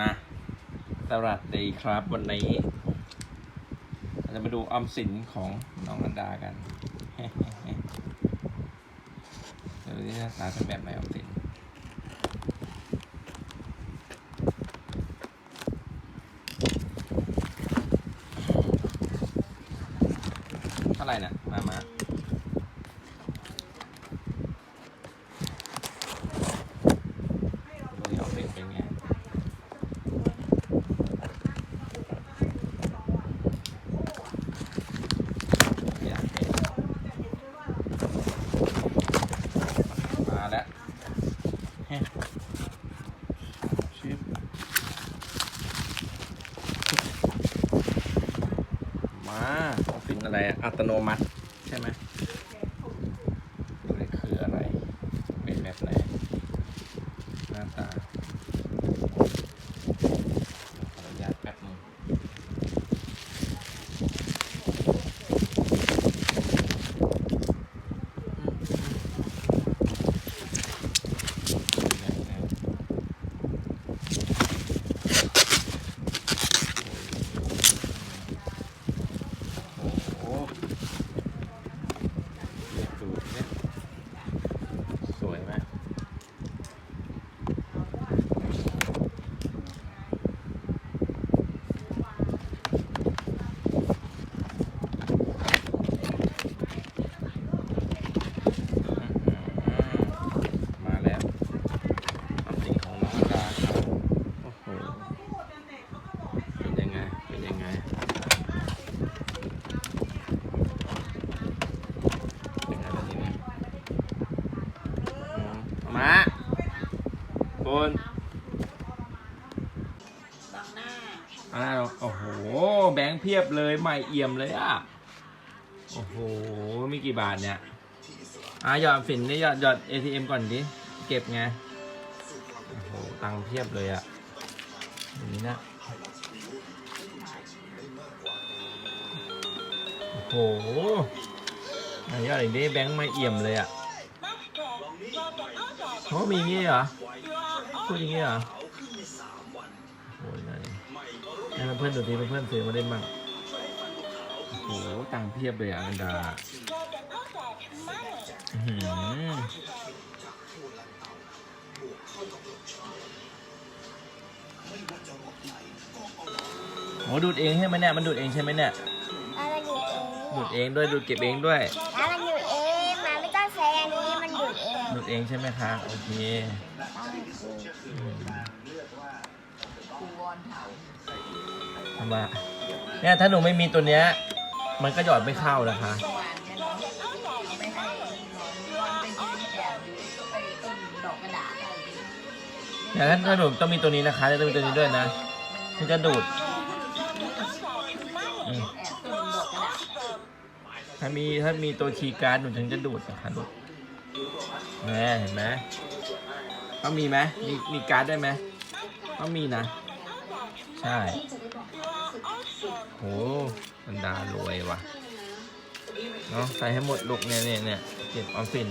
มาสวัสดีครับวันนี้เราจะมาดูออมสินของน้องอันดากันเดี๋ยวดูที่หน้าตาเป็นแบบไหนออมสินเท่าไหร่น่ะ มามาดูดิออมสินเป็นไง อยากเห็นมาแล้วเฮ้ ชิบมาต้องเป็นอะไรอัตโนมัติ ใช่ไหมดูเลยคืออะไร เป็นแบบไหน หน้าตาขออนุญาตแป๊บนึง โอ้โหเรียกดูเนี่ยสวยไหมมาแล้วอันนี้ของน้องดาครับโอ้โห เป็นยังไง เป็นยังไง เป็นไงล่ะทีนี้อืมมา บนบังหน้าอ่าโอ้โห แบงค์เพียบเลยใหม่เอี่ยมเลยอะ โอ้โห มีกี่บาทเนี่ย อะหยอดฝินนี่หยอดหยอด ATM ก่อนดิ เก็บไง โอ้โห ตังค์เพียบเลยอะอย่างนี้นะโอ้โหไหนหยอดอีกดิแบงค์ไม่เอี่ยมเลยอะโอ้มีงี้เหรอ พูดอย่างงี้เหรอโอ้ยไหนให้เพื่อนๆดูดิเพื่อนๆซื้อมาได้มั่งโอ้โหตังค์เพียบเลยอะอันดาอื้อหือโหดูดเองใช่ไหมเนี่ย มันดูดเองใช่ไหมเนี่ยแล้วมันอยู่เองดูดเองด้วย ดูดเก็บเองด้วย แล้วมันอยู่เองมันไม่ต้องใช้อันนี้มันดูดเอง ดูดเองใช่ไหมคะ โอเคต้องคืออืม ทำไมเนี่ยถ้าหนูไม่มีตัวเนี้ย มันก็หยอดไม่เข้านะคะเมื่อวานเนี่ยเนาะเอาไปให้น้องวันเป็นที่แอบอยู่ไปต้นดอกกระดาษอะไรอย่างเงี้ยแต่ถ้าถ้าหนูต้องมีตัวนี้นะคะจะต้องมีตัวนี้ด้วยนะถึงจะดูดถ้ามีถ้ามีตัวคีย์การ์ดหนูถึงจะดูดนะคะดูดแหมเห็นไหม ต้องมีไหมมีมีการ์ดได้ไหมต้องมีนะ ใช่โหมันดารวยว่ะเนาะใส่ให้หมดลูกเนี่ยเนี่ยเนี่ยเก็บออมสิน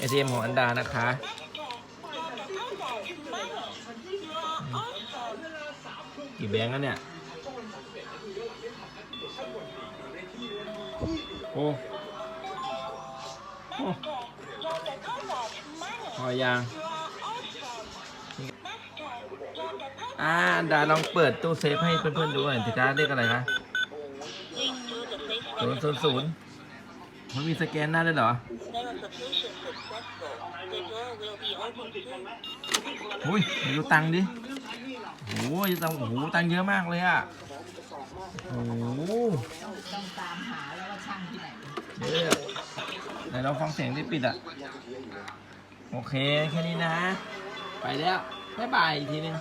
ATM ของอันดานะคะกี่แบงค์แล้วเนี่ย โอ้โอ้พอยัง อ่าดาลองเปิดตู้เซฟให้เพื่อนๆดูหน่อยสิคะเลขอะไรคะศูนย์ศูนย์ศูนย์มันมีสแกนหน้าด้วยเหรออุ้ยเดี๋ยวดูตังค์ดิโอ้ยตังค์โอ้โหตังค์เยอะมากเลยอะโอ้โหต้องตามหาแล้วว่าช่างที่ไหนเยอะไหนลองฟังเสียงที่ปิดอะ โอเค แค่นี้นะ ไปแล้วบ๊ายบายอีกทีนึง